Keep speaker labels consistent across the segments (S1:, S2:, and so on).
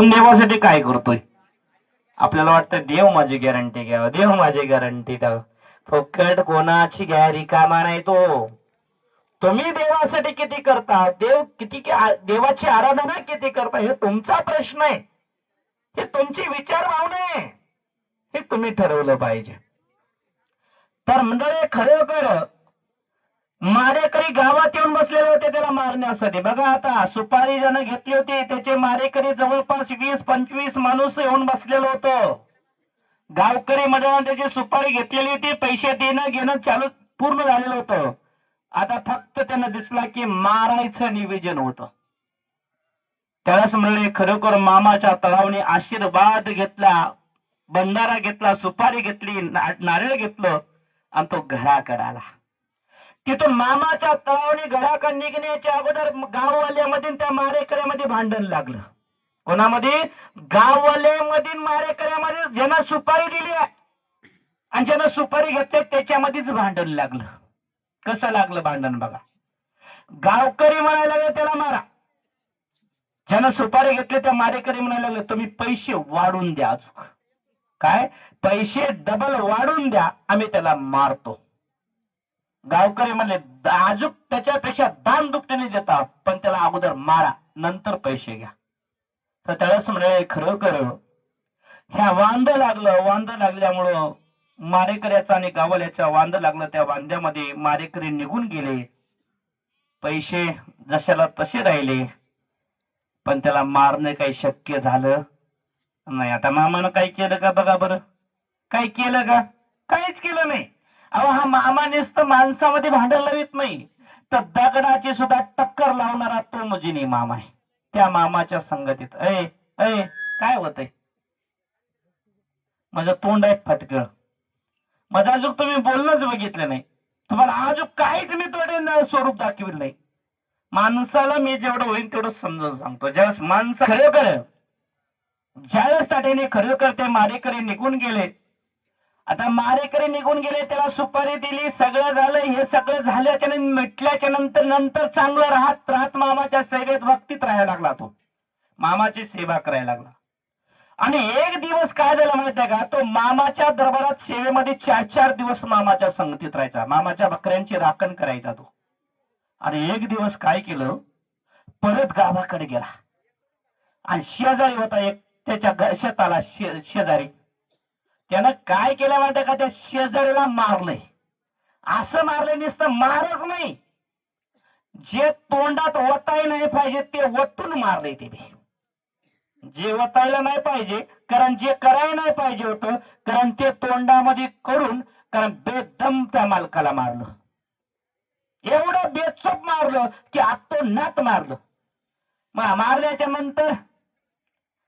S1: आपण देवासाठी काय करतोय? आपल्याला वाटतं देव माझी गॅरंटी घ्यावं देव माझी गॅरंटी द्यावं. फुकट कोणाची गॅरी कामा नाही तो तुम्ही देवासाठी किती करता? देव किती देवाची आराधना किती करता? हे तुमचा प्रश्न आहे. हे तुमची विचार भावना आहे. हे तुम्ही ठरवलं पाहिजे. तर मंडळी खरोखर मारेकरी गावात येऊन बसलेले होते त्याला मारण्यासाठी. बघा आता सुपारी ज्यानं घेतली होती त्याचे मारेकरी जवळपास वीस पंचवीस माणूस येऊन बसलेलो होतो. गावकरी मंडळाने त्याची सुपारी घेतलेली होती पैसे देणं घेणं चालू पूर्ण झालेलं होतं. आता फक्त त्यांना दिसला की मारायचं निवेदन होतं. त्यालाच म्हणले खरोखर मामाच्या तळावने आशीर्वाद घेतला बंधारा घेतला सुपारी घेतली नारळ घेतलं आणि तो घराकडे आला. तिथून मामाच्या तळावने घराकडे निघण्याच्या अगोदर गाववाल्यामध्ये त्या मारेकऱ्यामध्ये भांडण लागलं. कोणामध्ये? गाववाल्यामध्ये मारेकऱ्यामध्ये ज्यांना सुपारी दिली आहे आणि ज्यांना सुपारी घेतली त्याच्यामध्येच भांडण लागलं. कसं लागलं भांडण बघा. गावकरी म्हणायला लागले त्याला मारा. ज्यांना सुपारी घेतले त्या मारेकरी म्हणायला लागले तुम्ही पैसे वाढून द्या अजून. काय? पैसे डबल वाढून द्या आम्ही त्याला मारतो. गावकरी म्हणले आजूक त्याच्यापेक्षा दान दुपटीने देता पण त्याला अगोदर मारा नंतर पैसे घ्या. तर त्यावेळेस म्हणाले खरोखर ह्या वांद लागलं वांद लागल्यामुळं मारेकऱ्याचा आणि गावल्याचा वांद लागलं त्या वांद्यामध्ये मारेकरी निघून गेले. पैसे जशाला तसे राहिले पण त्याला मारणं काही शक्य झालं नाही. आता मामानं काय केलं का बघा बरं? काय केलं का? काहीच केलं नाही. अहो हा मामा नुसतं माणसामध्ये भांडायला लावित नाही. तर दगडाची सुद्धा टक्कर लावणारा तो मुजिनी मामा आहे. त्या मामाच्या संगतीत. अय अय काय होतंय? माझं तोंड आहे फटकळ. माझं अजून तुम्ही बोलणंच बघितलं नाही. तुम्हाला अजून काहीच मी थोडे स्वरूप दाखविलं नाही. माणसाला मी जेवढं होईल तेवढं समजावून सांगतो. ज्यावेळेस माणसं खरोखर ज्यावेळेस ताटेने खरोखर ते मारेकरी निघून गेले आता मारेकरी निघून गेले त्याला सुपारी दिली सगळं झालं हे सगळं झाल्याच्या मिटल्याच्या नंतर नंतर चांगलं राहत राहत मामाच्या सेवेत भक्तीत राहायला लागला तो. मामाची सेवा करायला लागला. आणि एक दिवस काय झालं माहितीये का? तो मामाच्या दरबारात सेवेमध्ये चार चार दिवस मामाच्या संगतीत राहायचा. मामाच्या बकऱ्यांची राखण करायचा तो. आणि एक दिवस काय केलं? परत गावाकडे गेला. आणि शेजारी होता एक त्याच्या शेताला शे- शेजारी. त्यानं काय केलं माहिती का? त्या शेजारीला मारलंय. असं मारलंय नुसतं मारच नाही. जे तोंडात वताय नाही पाहिजे ते वतून मारलंय ते बी. जे वतायला नाही पाहिजे कारण जे करायला नाही पाहिजे होतं कारण ते तोंडामध्ये करून कारण बेदम त्या मालकाला मारलं. एवढं बेचूप मारलं की आत्तो नात मारलं. मा- मारल्याच्या नंतर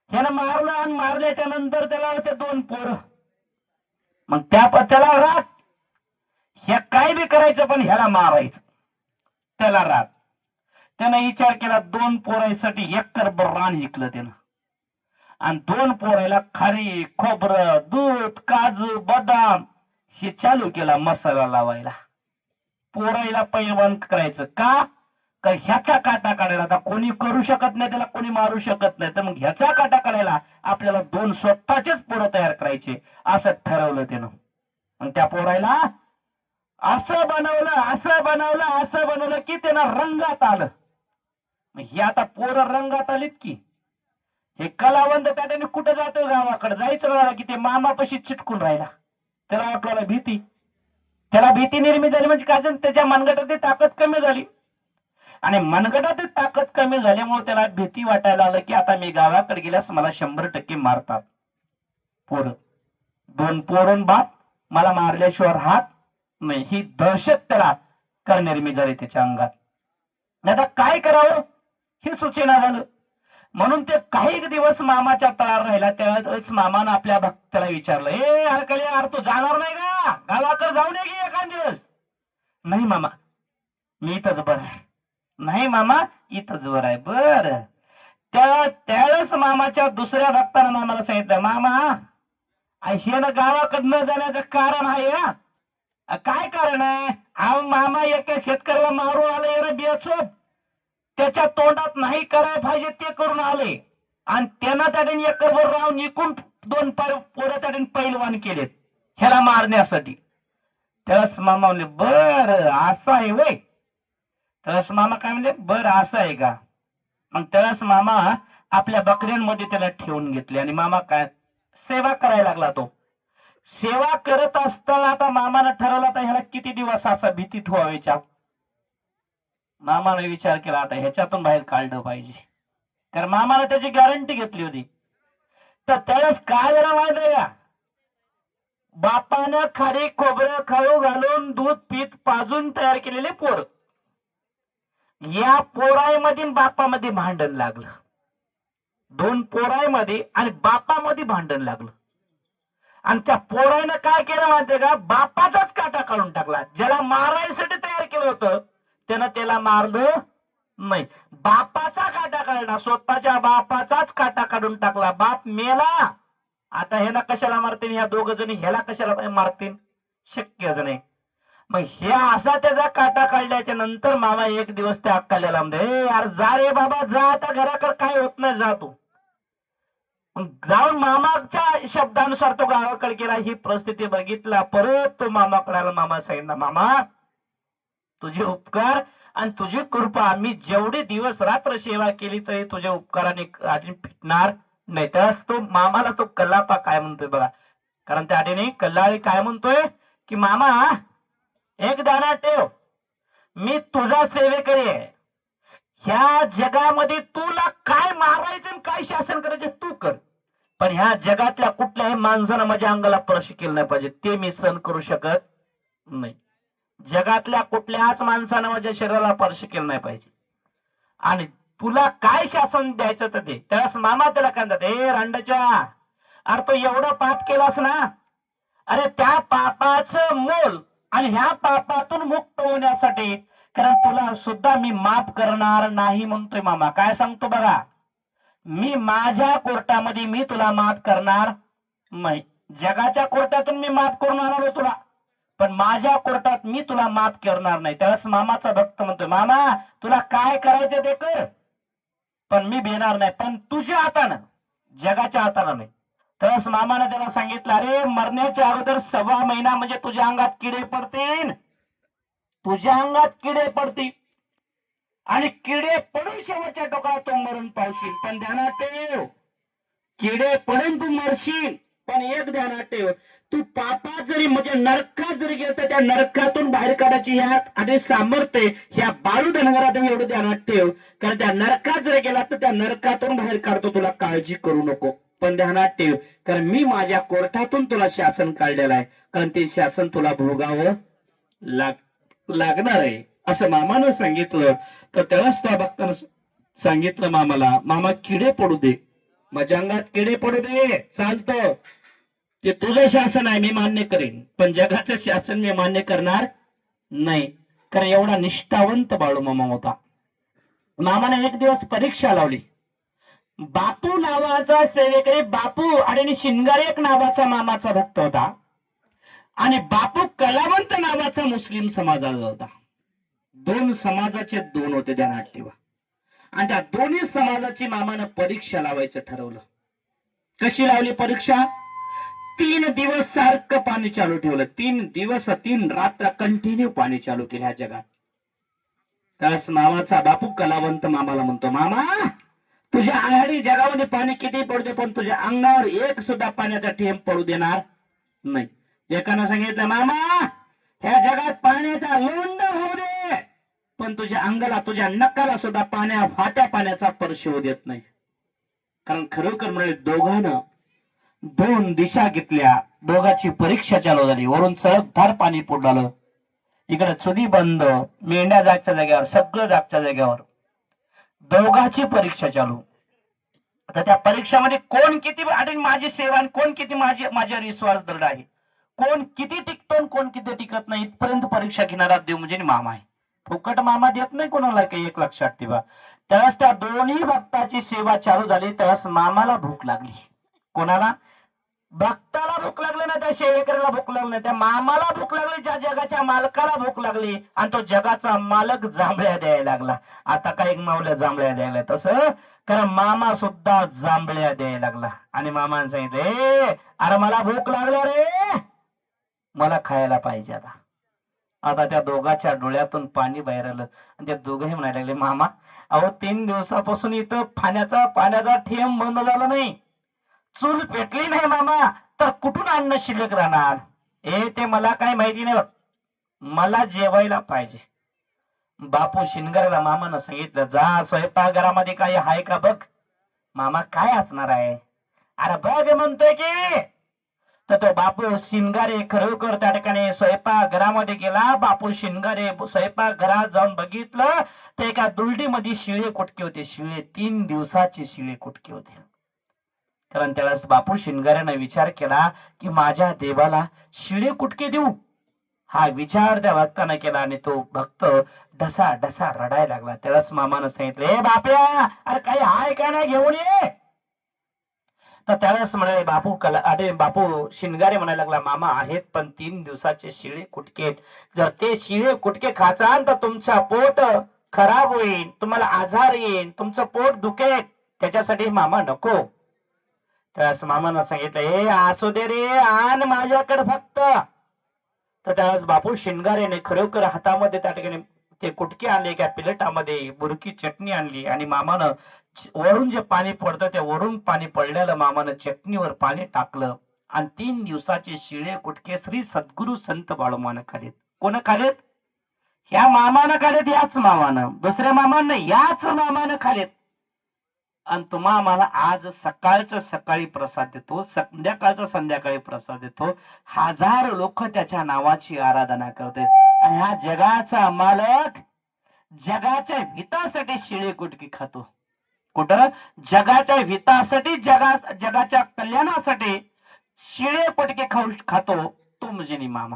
S1: ह्यानं मारलं आणि मारल्याच्या नंतर त्याला होते दोन पोरं. मग त्या त्याला राग. ह्या काय बी करायचं पण ह्याला मारायचं. त्याला राग. त्यानं विचार केला दोन पोरायसाठी एकर रान विकलं त्यानं. आणि दोन पोरायला खारी खोबरं दूध काजू बदाम हे चालू केला मसाला लावायला. पोरायला पैलवान करायचं. का? का ह्याचा काटा काढायला? आता कोणी करू शकत नाही त्याला कोणी मारू शकत नाही. तर मग ह्याचा काटा काढायला आपल्याला दोन स्वतःचेच पोरं तयार करायचे असं ठरवलं त्यानं. मग त्या पोरायला असं बनवलं असं बनवलं असं बनवलं की त्यानं रंगात आलं. मग ही आता पोरं रंगात आलीत की. हे कलावंत त्याने कुठं जातो गावाकडे? जायचं राहिला की ते मामापाशी चिटकून राहिला. त्याला वाटवायला भीती. त्याला भीती निर्मित झाली म्हणजे काय झालं? त्याच्या मनगटाची ताकद कमी झाली. आणि मनगटाची ताकद कमी झाल्यामुळे त्याला भीती वाटायला लागलं की आता मी गावाकडे गेल्यास मला शंभर टक्के मारतात. पोर. दोन पोरण बाप मला मारल्याशिवाय हात नाही. ही दहशत त्याला कर मी झाली त्याच्या अंगात. आता काय करावं? हे सूचना झालं. म्हणून ते काही दिवस मामाच्या तळावर राहिला. त्यावेळेस मामानं आपल्या भक्ताला विचारलं ए अरकले यार तू जाणार नाही का? गावाकडे जाऊ नये की एखाद दिवस? नाही मामा. मी इथंच बरं आहे. नाही मामा इथंच बरं आहे. बर. त्या त्यावेळेस मामाच्या दुसऱ्या भक्तानं मामाला सांगितलं मामा हे गावाकडनं जाण्याचं कारण आहे काय कारण आहे? हा मामा एका शेतकऱ्याला मारून आले रे बेचोप त्याच्या तोंडात नाही करायला पाहिजे ते करून आले. आणि त्यांना त्याने एकरभर राहून इकून दोन पार पोरं त्याने पैलवान केलेत ह्याला मारण्यासाठी. त्यावेळेस मामा म्हणले बर असं आहे वय. तळस मामा काय म्हणले? बर असं आहे का? मग त्यावेळेस मामा आपल्या बकऱ्यांमध्ये त्याला ठेवून घेतले. आणि मामा काय? सेवा करायला लागला तो. सेवा करत असताना आता मामानं ठरवलं आता ह्याला किती दिवस असा भीती ठेवायच्या? मामाने विचार केला आता ह्याच्यातून बाहेर काढलं पाहिजे. कारण मामाने त्याची गॅरंटी घेतली होती. तर त्यावेळेस काय जरा माहीत आहे का? बापानं खारी खोबरं खाऊ घालून दूध पीत पाजून तयार केलेले पोर. या पोरायमध्ये बापामध्ये भांडण लागलं. दोन पोरायमध्ये आणि बापामध्ये भांडण लागलं. आणि त्या पोरायनं काय केलं माहितीये का? बापाचाच काटा काढून टाकला. ज्याला मारायसाठी तयार केलं होतं त्यानं त्याला मारलं नाही. बापाचा काटा काढला स्वतःच्या बापाचाच काटा काढून टाकला. बाप मेला. आता ह्याला कशाला मारतील? ह्या दोघ जणी ह्याला कशाला मारतील? शक्यच नाही. मग हे असा त्याचा काटा काढल्याच्या नंतर मामा एक दिवस त्या अक्काल्याला म्हणते यार जा रे बाबा जा आता घराकडे काय होत नाही जा तू. मग जाऊन मामाच्या शब्दानुसार तो गावाकडे गेला ही परिस्थिती बघितला परत तो मामाकडे आला मामा सांगितला मामा तुझे उपकार आणि तुझी कृपा मी जेवढे दिवस रात्र सेवा केली तरी तुझ्या उपकाराने आधी फिटणार नाही. त्यास तो मामाला तो कल्लापा काय म्हणतोय बघा. कारण त्या आधीने कल्लाळी काय म्हणतोय की मामा एक दाना ठेव मी तुझा सेवेकरी आहे. ह्या जगामध्ये तुला काय मारायचं आणि काय शासन करायचं तू कर. पण ह्या जगातल्या कुठल्याही माणसानं माझ्या अंगाला स्पर्श केला नाही पाहिजे. ते मी सहन करू शकत नाही. जगातल्या कुठल्याच माणसानं माझ्या शरीराला स्पर्श केला नाही पाहिजे. आणि तुला काय शासन द्यायचं तर ते त्यास मामा त्याला काय म्हणतात ए रांडाच्या अरे तो एवढं पाप केलास ना अरे त्या पापाचं मोल आणि ह्या पापातून मुक्त होण्यासाठी कारण तुला सुद्धा मी माफ करणार नाही म्हणतोय मामा. काय सांगतो बघा? मी माझ्या कोर्टामध्ये मी तुला माफ करणार नाही. जगाच्या कोर्टातून मी माफ करून आणलो तुला पण माझ्या कोर्टात मी तुला माफ करणार नाही. त्यावेळेस मामाचा भक्त म्हणतोय. मामा तुला काय करायचं ते कर. पण मी भेणार नाही. पण तुझ्या हातानं जगाच्या हातानं नाही. त्यावेळेस मामाने त्याला सांगितलं अरे मरण्याच्या अगोदर सव्वा महिना म्हणजे तुझ्या अंगात किडे पडतील. तुझ्या अंगात किडे पडतील. आणि किडे पडून शेवटच्या टोकाला तू मरून पावशील. पण ध्यानात ठेव. किडे पडून तू मरशील. पण एक ध्यानात ठेव. तू पापात जरी म्हणजे नरकात जरी गेलं तर त्या नरकातून बाहेर काढायची ह्या आणि सामर्थ्य ह्या बाळू धनगरात एवढं ध्यानात ठेव. कारण त्या नरकात जरी गेला तर त्या नरकातून बाहेर काढतो तुला काळजी करू नको. पण ध्यानात ठेव. कारण मी माझ्या कोर्टातून तुला शासन काढलेलं आहे. कारण ते शासन तुला भोगावं लाग लागणार आहे. असं मामानं सांगितलं. तर त्यालाच त्या भक्तानं सांगितलं मामाला मामा किडे पडू दे. माझ्या अंगात किडे पडू दे. चालतो. ते तुझं शासन आहे मी मान्य करेन. पण जगाचं शासन मी मान्य करणार नाही. कारण एवढा निष्ठावंत बाळू मामा होता. मामाने एक दिवस परीक्षा लावली. बापू नावाचा सेवेकरी बापू आणि शिंगारे एक नावाचा मामाचा भक्त होता. आणि बापू कलावंत नावाचा मुस्लिम समाजाचा होता. दोन समाजाचे दोन होते ध्यानात ठेवा आणि त्या दोन्ही समाजाची मामानं परीक्षा लावायचं ठरवलं. कशी लावली परीक्षा? तीन दिवस सारखं पाणी चालू ठेवलं. तीन दिवस तीन रात्र कंटिन्यू पाणी चालू केलं ह्या जगात. त्यास मामाचा बापू कलावंत मामाला म्हणतो मामा तुझ्या आहारी जगामध्ये पाणी किती पडते पण तुझ्या अंगावर एक सुद्धा पाण्याचा थेंब पडू देणार नाही. एकानं सांगितलं मामा ह्या जगात पाण्याचा लोंड होऊ दे. पण तुझ्या अंगाला तुझ्या नकाला सुद्धा पाण्या फाट्या पाण्याचा स्पर्श होऊ देत नाही. कारण खरोखर म्हणजे दोघांना दोन दिशा घेतल्या. दोघाची परीक्षा चालू झाली. वरून सळकधार पाणी पडलं इकडे चुनी बंद. मेंढ्या जागच्या जागेवर सगळं जागच्या जाग्यावर दोघाची परीक्षा चालू. आता त्या परीक्षामध्ये कोण किती आणि माझी सेवा आणि कोण किती माझी माझ्यावर विश्वास दृढ आहे? कोण किती टिकतो कोण किती टिकत नाही इथपर्यंत परीक्षा घेणारा देव म्हणजे मामा आहे. फुकट मामा देत नाही कोणाला काही एक लक्षात ठेवा. त्यावेळेस त्या दोन्ही भक्ताची सेवा चालू झाली त्यावेळेस मामाला भूक लागली. कोणाला? भक्ताला भूक लागली ना त्या सेवेकऱ्याला भूक लागली ना त्या मामाला भूक लागली ज्या जगाच्या मालकाला भूक लागली आणि तो जगाचा मालक जांभळ्या द्यायला लागला. आता काही मावल्या जांभळ्या द्यायला तसं कारण मामा सुद्धा जांभळ्या द्यायला लागला. आणि मामाने सांगितले अरे मला भूक लागल्या रे. मला खायला पाहिजे आता. आता त्या दोघाच्या डोळ्यातून पाणी बाहेर आलं. आणि त्या दोघंही म्हणायला लागले मामा अहो तीन दिवसापासून इथं पाण्याचा पाण्याचा ठेम बंद झाला नाही. चूल पेटली नाही मामा तर कुठून अन्न शिल्लक राहणार? ए ते मला काय माहिती नाही बघ. मला जेवायला पाहिजे. बापू शिनगरला मामानं सांगितलं जा स्वयंपाकघरामध्ये काही आहे का बघ? मामा काय असणार आहे? अरे बघ म्हणतोय की. तर तो बापू शिनगारे खरोखर त्या ठिकाणी स्वयंपाकघरामध्ये गेला. बापू शिनगारे स्वयंपाकघरात जाऊन बघितलं तर एका दुलडीमध्ये शिळे कुटके होते. शिळे तीन दिवसाचे शिळे कुटके होते. कारण त्यावेळेस बापू शिंगाऱ्यानं विचार केला की माझ्या देवाला शिळे कुटके देऊ? हा विचार त्या भक्तानं केला आणि तो भक्त ढसा ढसा रडायला लागला. त्यावेळेस मामानं सांगितलं हे बाप्या अरे काही हाय का नाही घेऊन ये. तर त्यावेळेस म्हणाले बापू कला अरे बापू शिंगारे म्हणायला लागला मामा आहेत पण तीन दिवसाचे शिळे कुटके जर ते शिळे कुटके खाचान तर तुमचा पोट खराब होईल तुम्हाला आजार येईल तुमचं पोट दुखेल. त्याच्यासाठी मामा नको. त्यावेळेस मामानं सांगितलं हे असू दे रे आण माझ्याकडे फक्त. तर त्यावेळेस बापू शिंगारेने खरोखर हातामध्ये त्या ठिकाणी ते कुटके आणले एका प्लेटामध्ये बुरकी चटणी आणली आणि मामानं वरून जे पाणी पडतं त्या वरून पाणी पडलेलं मामानं चटणीवर पाणी टाकलं आणि तीन दिवसाचे शिळे कुटके श्री सद्गुरु संत बाळूमानं खालेत. कोण खालेत? ह्या मामानं खालेत याच मामानं. दुसऱ्या मामानं याच मामानं खालेत. आणि तुम्हा आम्हाला आज सकाळचं सकाळी प्रसाद देतो संध्याकाळचा संध्याकाळी प्रसाद देतो. हजार लोक त्याच्या नावाची आराधना करतात. आणि हा जगाचा मालक जगाच्या हितासाठी शिळे कुटकी खातो. कुठं जगाच्या हितासाठी जगा जगाच्या कल्याणासाठी शिळे पटके खाऊ खातो तो म्हणजे मामा.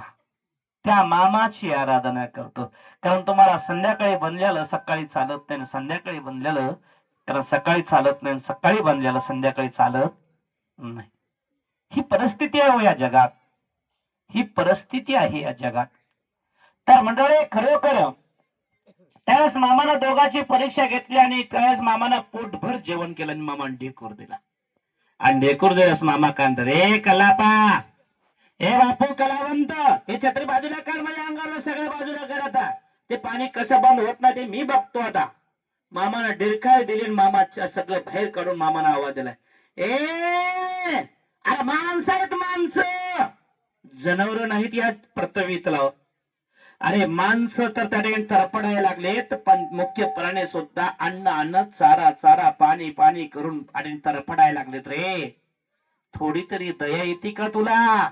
S1: त्या मामाची आराधना करतो. कारण तुम्हाला संध्याकाळी बनलेलं सकाळी चालत नाही संध्याकाळी बनलेलं कारण सकाळी चालत नाही सकाळी बनलेलं संध्याकाळी चालत नाही. ही परिस्थिती आहे हो या जगात. ही परिस्थिती आहे या जगात. तर मंडळी खरोखर त्यावेळेस मामानं दोघांची परीक्षा घेतली आणि त्यावेळेस मामानं पोटभर जेवण केलं आणि मामा ढेकूर दिला. आणि ढेकूर दिल्यास मामा कांत रे कलापा हे बापू कलावंत हे छत्री बाजूला काढ माझ्या अंगाला सगळ्या बाजूला कर आता. ते पाणी कसं बंद होत नाही ते मी बघतो आता. मामानं डिरकाळ दिली मामाच्या सगळं बाहेर काढून मामानं आवाज दिलाय ए अरे माणसं आहेत माणसं. जनावर नाहीत या प्रथमी तलाव अरे माणसं तर त्या ठिकाणी तरपडायला लागलेत पण मुख्य प्राणी सुद्धा अन्न अन्न चारा चारा पाणी पाणी करून आणि तरपडायला लागलेत रे. थोडी तरी दया येते का तुला?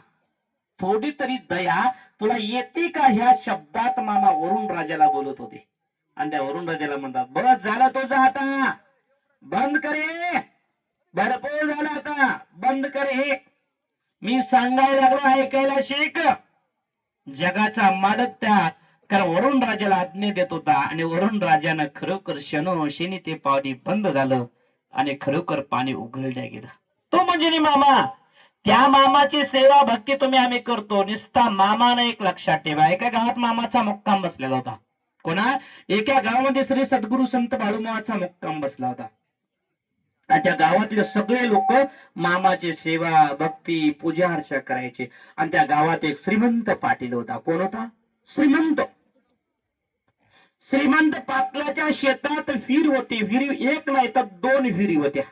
S1: थोडी तरी दया तुला येते का? ह्या शब्दात मामा वरुण राजाला बोलत होते. आणि त्या वरुण राजाला म्हणतात बरं झालं तुझा आता. बंद करे भरपूर झालं आता. बंद करे मी सांगायला लागलो ऐकायला शिक जगाचा मालक त्या. कारण वरुण राजाला आज्ञा देत होता आणि वरुण राजानं खरोखर शनो शेनी ते पाणी बंद झालं आणि खरोखर पाणी उघडल्या गेलं. तो म्हणजे मामा? त्या मामाची सेवा भक्ती तुम्ही आम्ही करतो. नुसता मामानं एक लक्षात ठेवा. एका गावात मामाचा मुक्काम बसलेला होता. कोणा? एका गावामध्ये श्री सद्गुरु संत बाळूमाचा मुक्काम बसला होता. आणि त्या गावातले सगळे लोक मामाची सेवा भक्ती पूजा अर्चा करायचे. आणि त्या गावात एक श्रीमंत पाटील होता. कोण होता? श्रीमंत. श्रीमंत पाटलाच्या शेतात विहीर होती. विहीर एक नाही तर दोन विहिरी होत्या.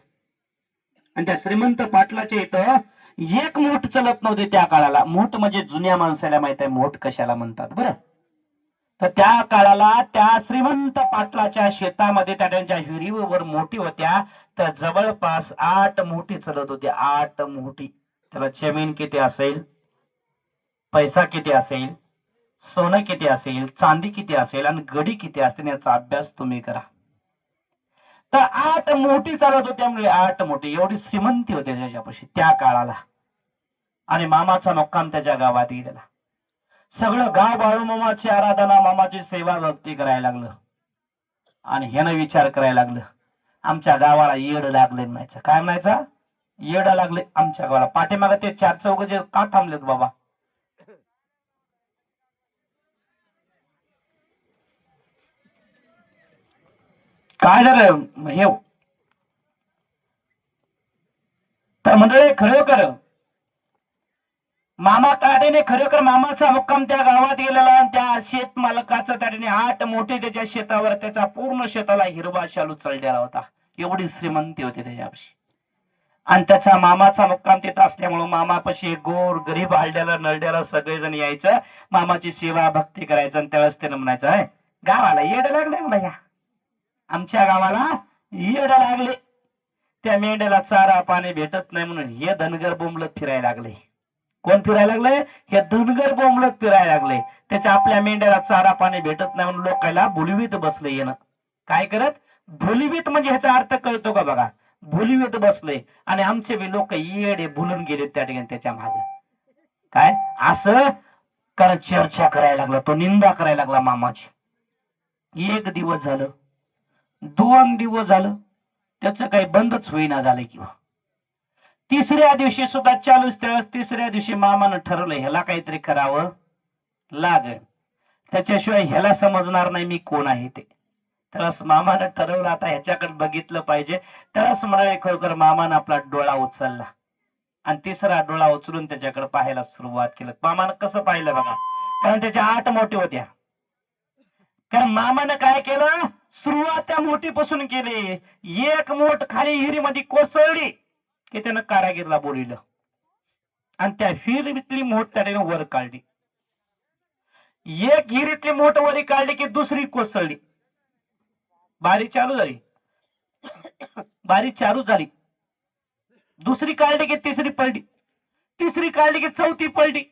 S1: आणि त्या श्रीमंत पाटलाच्या इथं एक मोठ चलत नव्हते त्या काळाला. मोठ म्हणजे जुन्या माणसाला माहीत आहे. मोठ कशाला म्हणतात? बरं. तर त्या काळाला त्या श्रीमंत पाटलाच्या शेतामध्ये त्या त्यांच्या हिरीवर मोठी होत्या. तर जवळपास आठ मोठी चलत होती. आठ मोठी. त्याला जमीन किती असेल? पैसा किती असेल? सोनं किती असेल? चांदी किती असेल? आणि गडी किती असतील? याचा अभ्यास तुम्ही करा. तर आठ मोठी चालत होत्या म्हणजे आठ मोठी. एवढी श्रीमंती होते त्याच्यापाशी त्या काळाला. आणि मामाचा मुक्काम त्याच्या गावात गेलेला सगळं गाव बाळू मामाची आराधना मामाची सेवा भक्ती करायला लागलं. आणि ह्यानं विचार करायला लागलं. आमच्या गावाला येड लागले म्हणायचं. काय म्हणायचा? येड लागले आमच्या गावाला. पाठीमागे ते चार चौघ जे का थांबलेत बाबा? काय झालं? हे तर मंडळी खरं? हो मामा काडेने खरोखर मामाचा मुक्काम त्या गावात गेलेला आणि त्या शेत मालकाचा त्याने आठ मोठे त्याच्या शेतावर त्याचा पूर्ण शेताला हिरवा शालू चढलेला होता. एवढी श्रीमंती होती त्याच्यापाशी. आणि त्याच्या मामाचा मुक्काम तिथं असल्यामुळं मामापाशी गोर गरीब हलड्याला नळड्याला सगळेजण यायचं. मामाची सेवा भक्ती करायचं आणि त्यावेळेस त्यानं म्हणायचं आहे गावाला येड लागले म्हणा या. आमच्या गावाला येड लागले त्या मेंढ्याला चारा पाणी भेटत नाही म्हणून हे धनगर बोंबलत फिरायला लागले कोण फिरायला लागलंय? हे धनगर बोंबलत फिरायला लागले त्याच्या आपल्या मेंढ्याला चारा पाणी भेटत नाही म्हणून लोकांना भुलवीत बसले येणं. काय करत? भुलवीत म्हणजे ह्याचा अर्थ कळतो का बघा? भुलवीत बसले. आणि आमचे बी लोक येडे भुलून गेले त्या ठिकाणी त्याच्यामागे. काय? असं कारण चर्चा करायला लागला. तो निंदा करायला लागला मामाची. एक दिवस झालं. दोन दिवस झालं. त्याचं काही बंदच होईना झालं किंवा. तिसऱ्या दिवशी सुद्धा चालूच त्यावेळेस तिसऱ्या दिवशी मामानं ठरवलं ह्याला काहीतरी करावं लागेल. त्याच्याशिवाय ह्याला समजणार नाही मी कोण आहे ते. त्यावेळेस मामानं ठरवलं आता ह्याच्याकडे बघितलं पाहिजे. त्यावेळेस म्हणाले खरोखर मामानं आपला डोळा उचलला. आणि तिसरा डोळा उचलून त्याच्याकडे पाहायला सुरुवात केलं. मामानं कसं पाहिलं बघा? कारण त्याच्या आठ मोठी होत्या. कारण मामानं काय केलं? सुरुवात त्या मोठीपासून केली. एक मोठ खाली हिरीमध्ये कोसळली. की त्यानं कारागीरला बोलिलं आणि त्या हिरीतली मोठ त्याने वर काढली. एक हिरीतली मोठ वरी काढली की दुसरी कोसळली. बारी चालू झाली. बारी चालू झाली. दुसरी काढली की तिसरी पडली. तिसरी काढली की चौथी पडली.